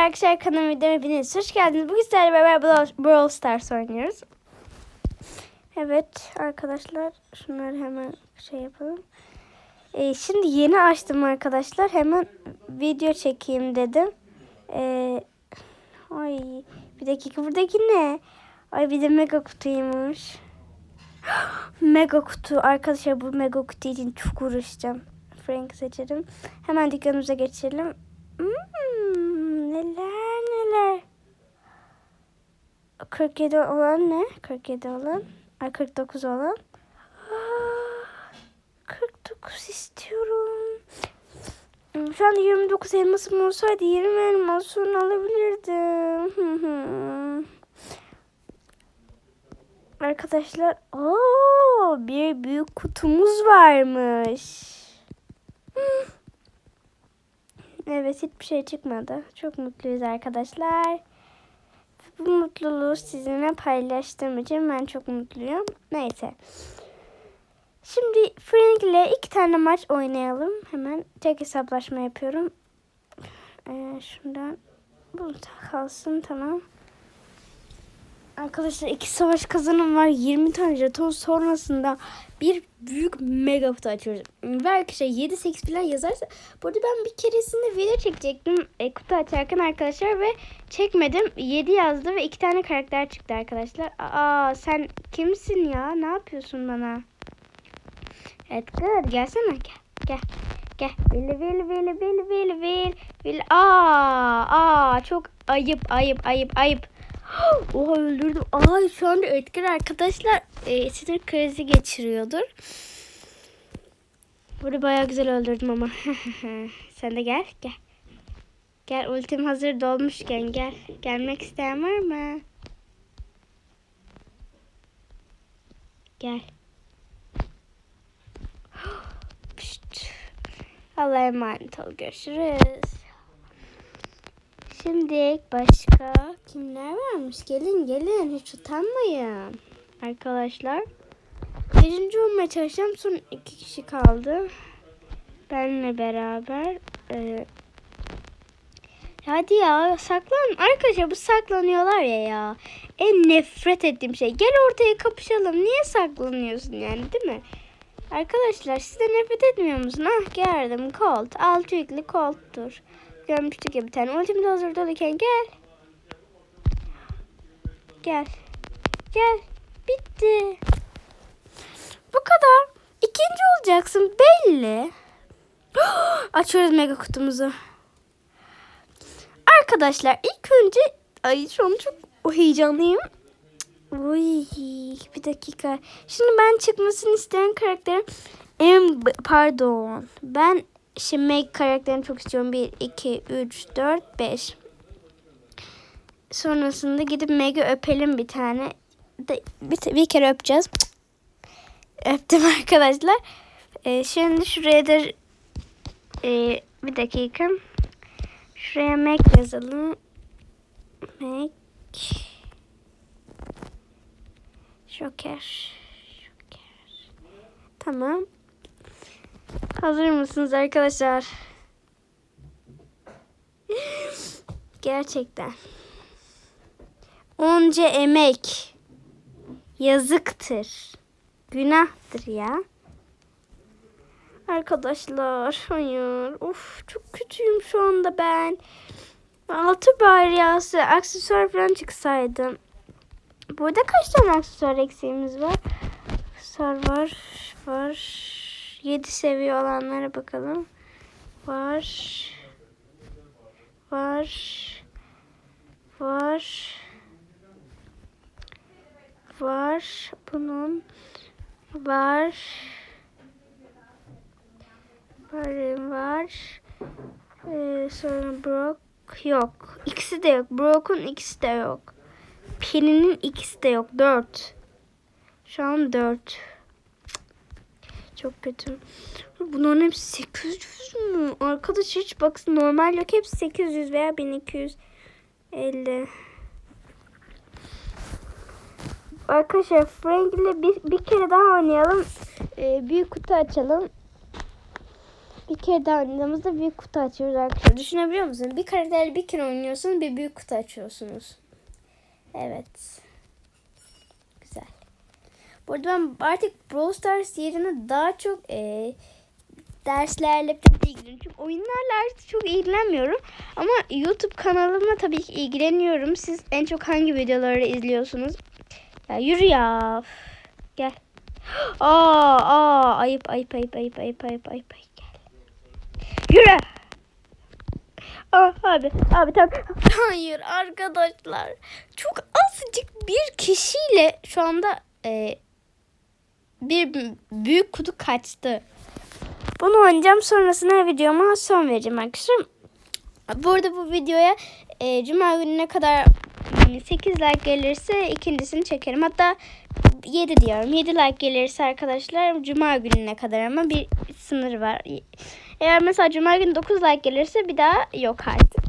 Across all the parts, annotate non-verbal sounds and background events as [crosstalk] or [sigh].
arkadaşlar kanalıma videoma hepiniz hoş geldiniz. Bugün sizlerle beraber Brawl, Stars oynuyoruz. Evet arkadaşlar şunları hemen şey yapalım. Ee, şimdi yeni açtım arkadaşlar. Hemen video çekeyim dedim. Ee, ay bir dakika buradaki ne? Ay bir de mega kutuymuş. [gasps] mega kutu. Arkadaşlar bu mega kutu için çok uğraşacağım. Frank seçelim. Hemen dükkanımıza geçelim. Hmm, 47 olan ne? 47 olan. Ay 49 olan. Ah, 49 istiyorum. Hmm, Şu anda 29 elmasım olsaydı 20 elmasını alabilirdim. Arkadaşlar, ooo bir büyük kutumuz varmış. Hmm. Evet hiçbir şey çıkmadı. Çok mutluyuz arkadaşlar. Bu mutluluğu sizinle paylaştığım için ben çok mutluyum. Neyse. Şimdi Frank ile iki tane maç oynayalım. Hemen tek hesaplaşma yapıyorum. Ee, şundan bu kalsın tamam. Arkadaşlar iki savaş kazanım var. 20 tane jeton sonrasında bir büyük mega kutu açıyoruz. Ve arkadaşlar 7-8 falan yazarsa. Burada ben bir keresinde video çekecektim e, kutu açarken arkadaşlar ve çekmedim. 7 yazdı ve iki tane karakter çıktı arkadaşlar. Aa sen kimsin ya? Ne yapıyorsun bana? Edgar gelsene gel. Gel. Gel. Vili vili vili vili vili vili. Aa, aa çok ayıp ayıp ayıp ayıp. Oha öldürdüm. Ay şu anda Edgar arkadaşlar e, sinir krizi geçiriyordur. Burada bayağı güzel öldürdüm ama. [laughs] Sen de gel gel. Gel ultim hazır dolmuşken gel. Gelmek isteyen var mı? Gel. [gasps] Allah'a emanet ol. Görüşürüz. Şimdi başka kimler varmış? Gelin gelin hiç utanmayın. Arkadaşlar. Birinci olmaya çalışacağım. Son iki kişi kaldı. Benle beraber. Ee, hadi ya saklan. Arkadaşlar bu saklanıyorlar ya ya. En nefret ettiğim şey. Gel ortaya kapışalım. Niye saklanıyorsun yani değil mi? Arkadaşlar siz de nefret etmiyor musun? Ah geldim. Colt. Altı yüklü Colt'tur görmüştük ya bir tane. Ultimde hazır doluyken gel. Gel. Gel. Bitti. Bu kadar. İkinci olacaksın belli. [gasps] Açıyoruz mega kutumuzu. Arkadaşlar ilk önce ay şu an çok heyecanlıyım. Uy, bir dakika. Şimdi ben çıkmasını isteyen karakterim em pardon. Ben Şimdi Meg karakterini çok istiyorum. 1, 2, 3, 4, 5. Sonrasında gidip Meg'i öpelim bir tane. De, bir, bir kere öpeceğiz. Öptüm [laughs] arkadaşlar. Ee, şimdi şuraya da e, bir dakika. Şuraya Meg yazalım. Meg Joker. Joker. Tamam. Hazır mısınız arkadaşlar? Gerçekten. Onca emek. Yazıktır. Günahtır ya. Arkadaşlar hayır. Of çok kötüyüm şu anda ben. Altı bayrası aksesuar falan çıksaydı. Burada kaç tane aksesuar eksiğimiz var? Aksesuar var. Var. 7 seviye olanlara bakalım. Var. Var. Var. Var. Bunun var. Var. Var. Ee, sonra Brock yok. İkisi de yok. Brock'un ikisi de yok. Penny'nin ikisi de yok. Dört. Şu an dört. Çok kötü. Bunların hepsi 800 mü? Arkadaş hiç baksın normal yok. Hepsi 800 veya 1250. Arkadaşlar Frank ile bir, bir kere daha oynayalım. Ee, büyük kutu açalım. Bir kere daha oynadığımızda büyük kutu açıyoruz arkadaşlar. Düşünebiliyor musunuz? Bir karakterle bir kere oynuyorsunuz bir büyük kutu açıyorsunuz. Evet. Güzel. Bu arada ben artık Brawl Stars yerine daha çok e, derslerle ilgileniyorum. Çünkü oyunlarla artık çok ilgilenmiyorum. Ama YouTube kanalıma tabii ki ilgileniyorum. Siz en çok hangi videoları izliyorsunuz? Ya yürü ya. Gel. [gasps] Aa, aa, ayıp, ayıp, ayıp, ayıp, ayıp, ayıp, ayıp, ayıp. Gel. Yürü. Aa, abi, abi tamam. [laughs] Hayır arkadaşlar. Çok azıcık bir kişiyle şu anda e, bir büyük kutu kaçtı. Bunu oynayacağım. Sonrasında videoma son vereceğim arkadaşlar. Bu arada bu videoya e, Cuma gününe kadar yani 8 like gelirse ikincisini çekerim. Hatta 7 diyorum. 7 like gelirse arkadaşlar Cuma gününe kadar ama bir sınır var. Eğer mesela Cuma günü 9 like gelirse bir daha yok artık.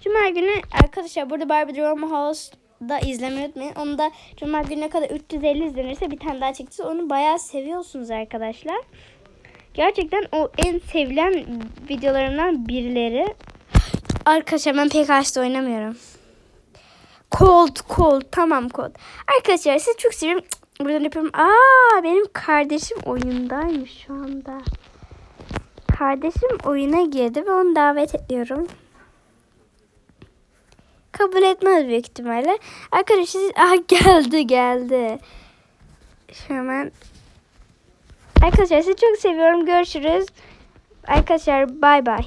Cuma günü arkadaşlar burada Barbie Dream House'da izlemeyi unutmayın. Onu da Cuma gününe kadar 350 izlenirse bir tane daha çekeceğiz. Onu bayağı seviyorsunuz arkadaşlar. Gerçekten o en sevilen videolarımdan birileri. Arkadaşlar ben PKX'de oynamıyorum. Cold, cold. Tamam cold. Arkadaşlar sizi çok seviyorum. Buradan yapıyorum. Aa benim kardeşim oyundaymış şu anda. Kardeşim oyuna girdi ve onu davet ediyorum. Kabul etmez büyük ihtimalle. Arkadaşlar. Aa [laughs] geldi geldi. Hemen Arkadaşlar sizi çok seviyorum. Görüşürüz. Arkadaşlar bay bay.